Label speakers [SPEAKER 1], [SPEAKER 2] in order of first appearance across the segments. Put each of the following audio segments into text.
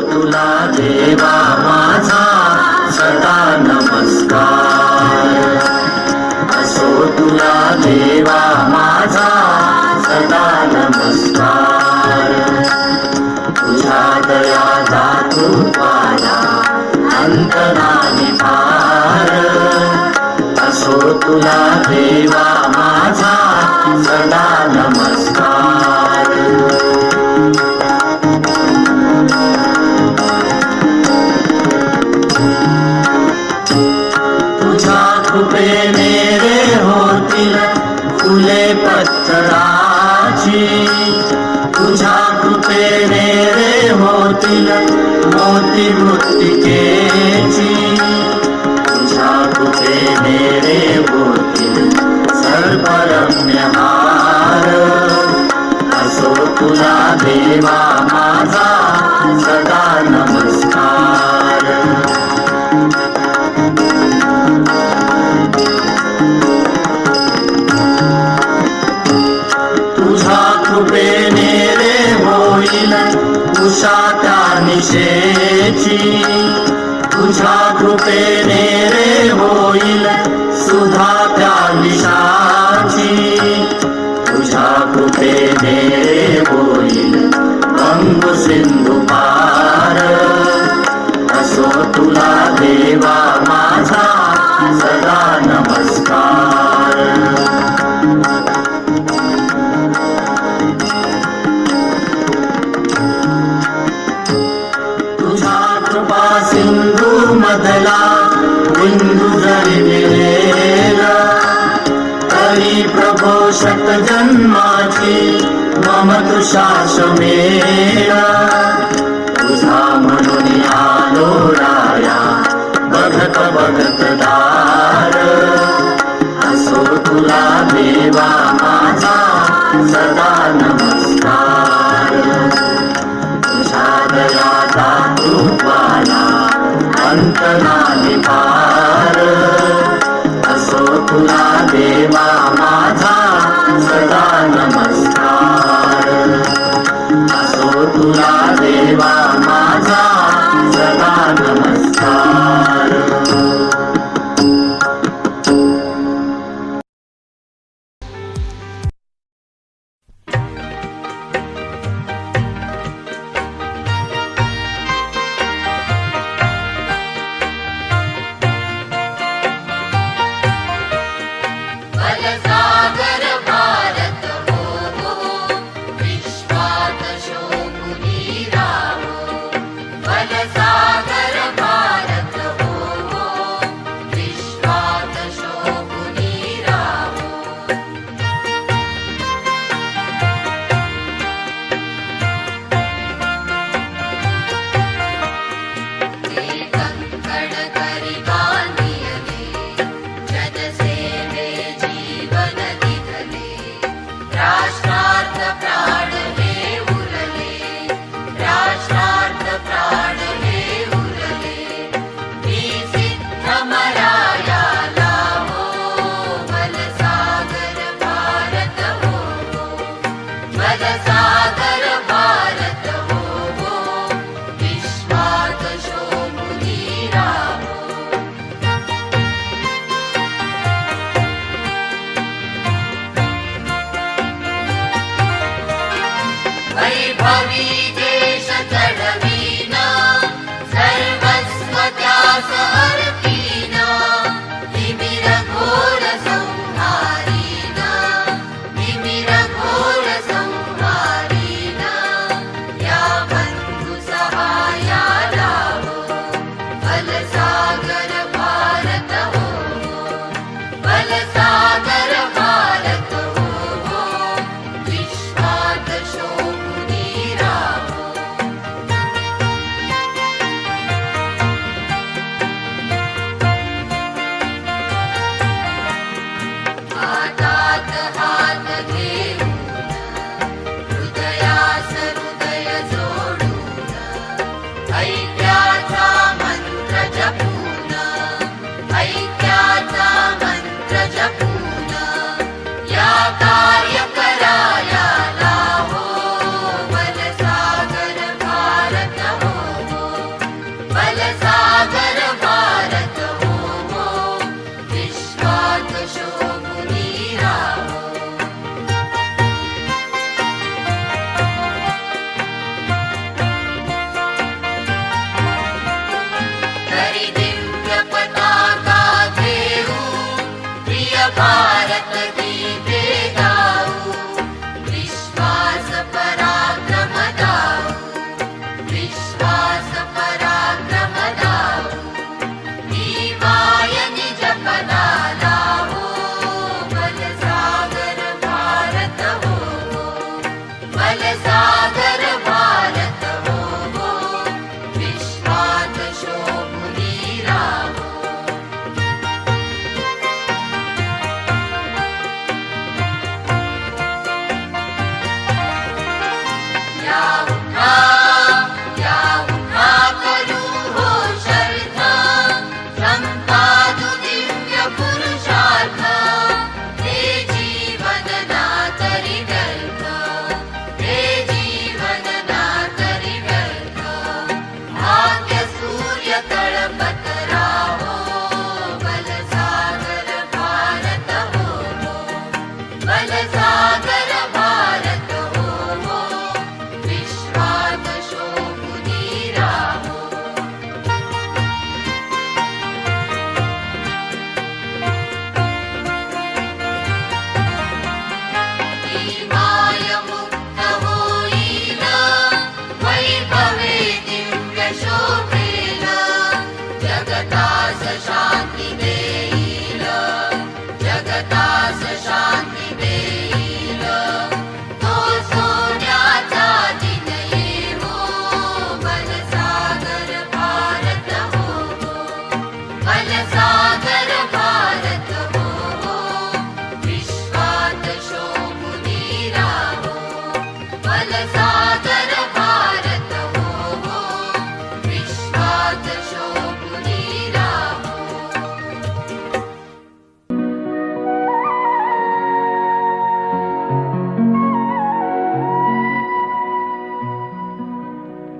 [SPEAKER 1] तुला देवा माझा सदा नमस्कार. असो तुला देवा माझा सदा नमस्कार. तुझ्या दया दातू पाया अंतराने पार. असो तुला देवा मोतीला मोती मुक्तिकेची तुझ्या कृपे मेरे होतील सर्वरम्यहार असो तुला देवा माझा सदा उषा त्या निशेची तुझ्या कृपेने रे होईल सुधा त्या निशाची तुझ्या कृपेने रे होईल अंग सिंधू पार असो तुला देवा. আমার তো শাসমেরা Reyes.
[SPEAKER 2] Reyes. भारत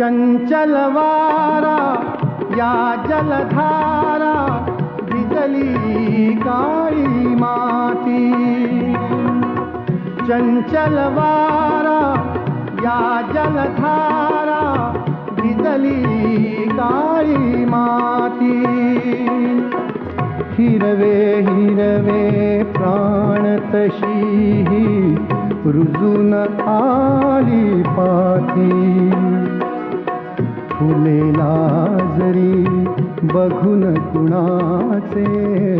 [SPEAKER 3] चञ्चलवारा या जलधारा थारा विजली काली मा चञ्चलवारा या जलधारा विजली काली मा हिरवे हीरवे प्राणत ऋजुन ताली पाति। फुलेला जरी बघून कुणाचे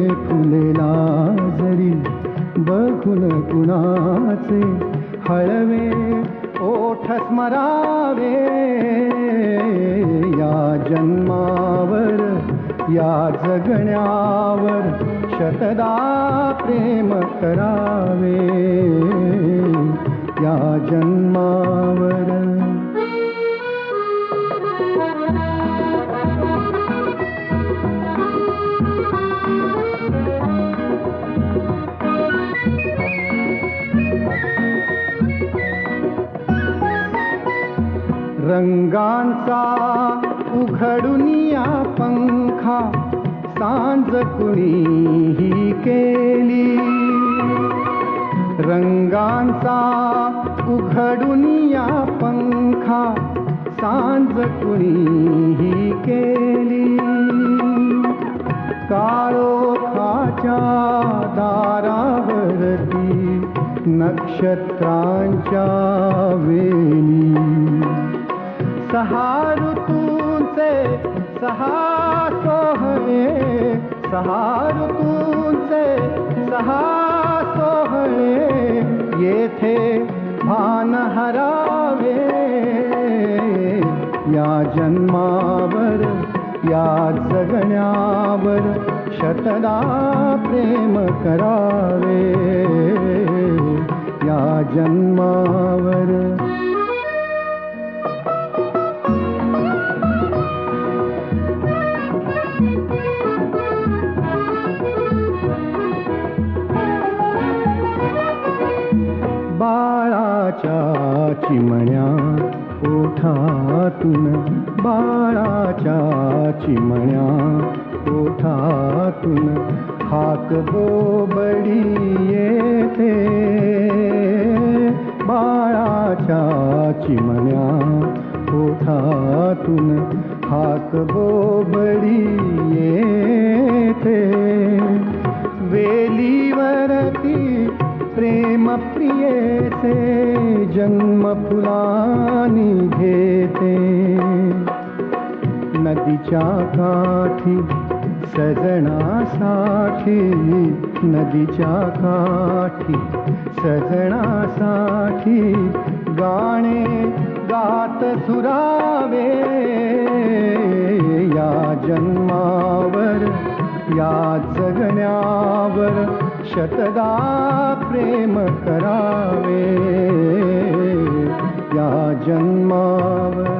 [SPEAKER 3] फुलेला जरी बघून कुणाचे हळवे ओठ स्मरावे? या जन्मावर या जगण्यावर शतदा प्रेम करावे. या जन्मावर रंगांचा उघडून या पंखा सांज कुणीही केली. रंगांचा उघडून या पंखा सांज कुणीही केली. काळोखाच्या दारावरती नक्षत्रांच्या वेणी सहा ऋतूंचे सहा सोहळे सहा ऋतूंचे सहा सोहळे येथे भान हरावे। या जन्मावर या जगण्यावर शतदा प्रेम करावे। या जन्मावर चिमण्या ओठातून बाळाच्या चिमण्या ओठातून हाक हो बोबडी येते बाळाच्या चिमण्या ओठातून हाक हो बोबडी येते वेलीवरती प्रेम प्रेम प्रियेचे जन्म फुलानी घेते नदीच्या काठी सजणासाठी नदीच्या काठी सजणासाठी गाणे गात सुरावे। या जन्मावर या जगण्यावर शतदा प्रेम करावे या जन्मावर.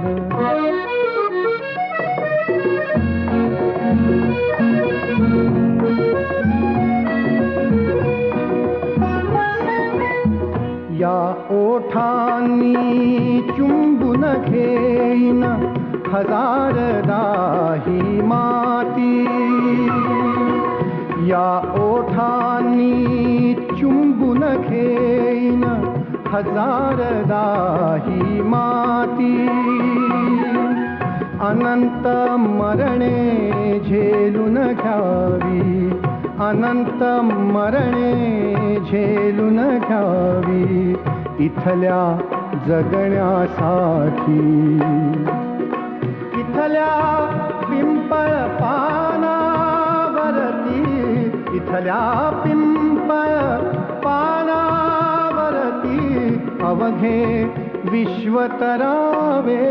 [SPEAKER 3] या ओठांनी चुंबून घेईन हजार दाही माती. या ओठांनी चुंबून घेईन हजारदाही माती. अनंत मरणे झेलून घ्यावी. अनंत मरणे झेलून घ्यावी. इथल्या जगण्यासाठी. इथल्या पिंपळ पानावरती इथल्या पिंपळ पानावरती अवघे विश्वतरावे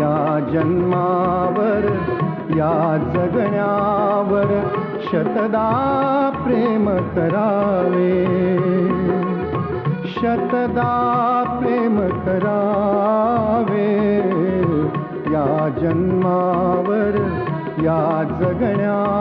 [SPEAKER 3] या जन्मावर या जगण्यावर शतदा प्रेम करावे शतदा प्रेम करावे या जन्मावर या जगण्या